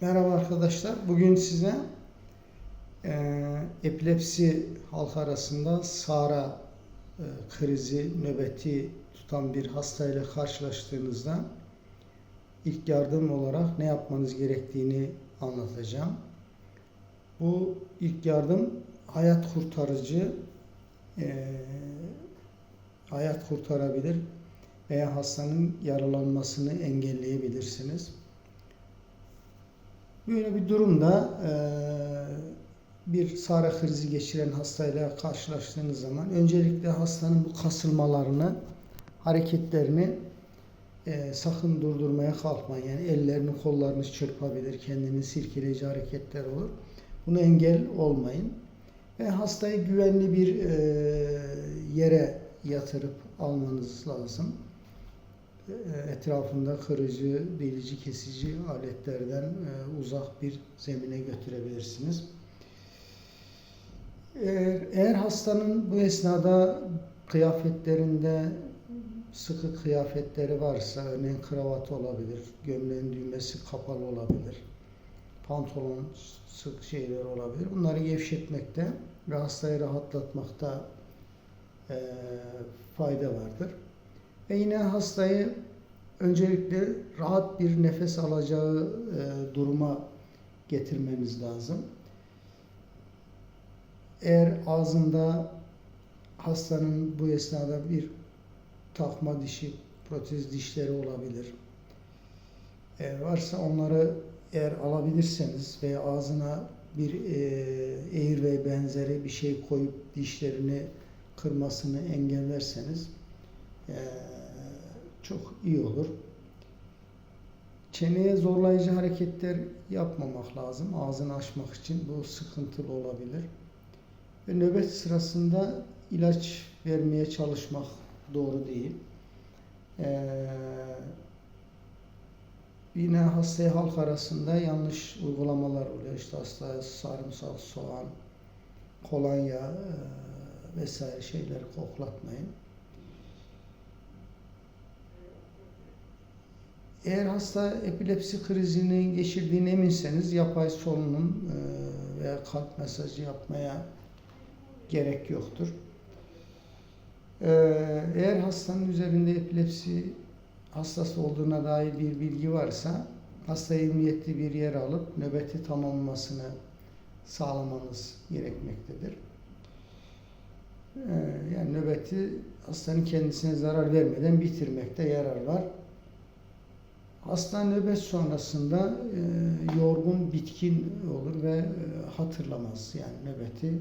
Merhaba arkadaşlar. Bugün size e, epilepsi halk arasında SARA e, krizi, nöbeti tutan bir hastayla karşılaştığınızda ilk yardım olarak ne yapmanız gerektiğini anlatacağım. Bu ilk yardım hayat kurtarıcı, e, hayat kurtarabilir veya hastanın yaralanmasını engelleyebilirsiniz. Böyle bir durumda eee, bir SARA krizi geçiren hastayla karşılaştığınız zaman öncelikle hastanın bu kasılmalarını, hareketlerini eee, sakın durdurmaya kalkmayın. Yani ellerini, kollarını çırpabilir, kendini silkeleyici hareketler olur. Buna engel olmayın. Ve hastayı güvenli bir eee, yere yatırıp almanız lazım e, etrafında kırıcı, delici, kesici aletlerden e, uzak bir zemine götürebilirsiniz. Eğer, eğer hastanın bu esnada kıyafetlerinde sıkı kıyafetleri varsa, örneğin kravat olabilir, gömleğin düğmesi kapalı olabilir, pantolon sık şeyler olabilir. Bunları gevşetmekte ve hastayı rahatlatmakta e, fayda vardır. Ve yine hastayı öncelikle rahat bir nefes alacağı e, duruma getirmemiz lazım. Eğer ağzında hastanın bu esnada bir takma dişi, protez dişleri olabilir. Eğer varsa onları eğer alabilirseniz veya ağzına bir e, airway benzeri bir şey koyup dişlerini kırmasını engellerseniz e, çok iyi olur. Çeneye zorlayıcı hareketler yapmamak lazım. Ağzını açmak için bu sıkıntılı olabilir. Ve nöbet sırasında ilaç vermeye çalışmak doğru değil. Ee, yine hastaya halk arasında yanlış uygulamalar oluyor. İşte hastaya sarımsak, soğan, kolonya e, vesaire şeyleri koklatmayın. Eğer hasta epilepsi krizini geçirdiğine eminseniz yapay solunum e, veya kalp masajı yapmaya gerek yoktur. E, Eğer hastanın üzerinde epilepsi hastası olduğuna dair bir bilgi varsa hastayı emniyetli bir yere alıp nöbeti tamamlamasını sağlamanız gerekmektedir. E, Yani nöbeti hastanın kendisine zarar vermeden bitirmekte yarar var. Hasta nöbet sonrasında e, yorgun, bitkin olur ve e, hatırlamaz. Yani nöbeti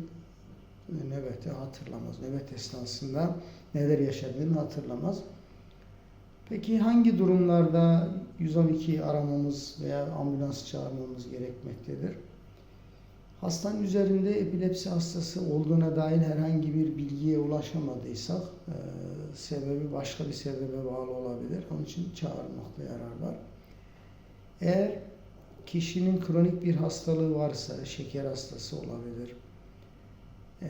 e, nöbeti hatırlamaz. Nöbet esnasında neler yaşadığını hatırlamaz. Peki hangi durumlarda 112 aramamız veya ambulans çağırmamız gerekmektedir? Hastanın üzerinde epilepsi hastası olduğuna dair herhangi bir bilgiye ulaşamadıysak e, sebebi başka bir sebebe bağlı olabilir. Onun için çağırmakta yarar var. Eğer kişinin kronik bir hastalığı varsa, şeker hastası olabilir, e,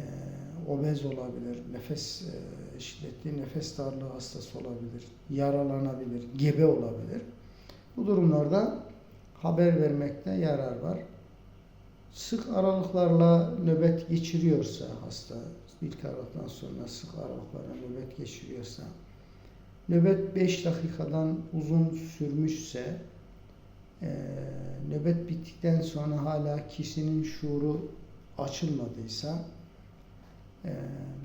obez olabilir, nefes e, şiddetli nefes darlığı hastası olabilir, yaralanabilir, gebe olabilir. Bu durumlarda haber vermekte yarar var sık aralıklarla nöbet geçiriyorsa hasta, ilk aralıktan sonra sık aralıklarla nöbet geçiriyorsa, nöbet 5 dakikadan uzun sürmüşse, nöbet bittikten sonra hala kişinin şuuru açılmadıysa,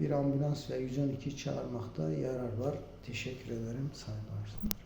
bir ambulans ve 112 çağırmakta yarar var. Teşekkür ederim. Saygılar.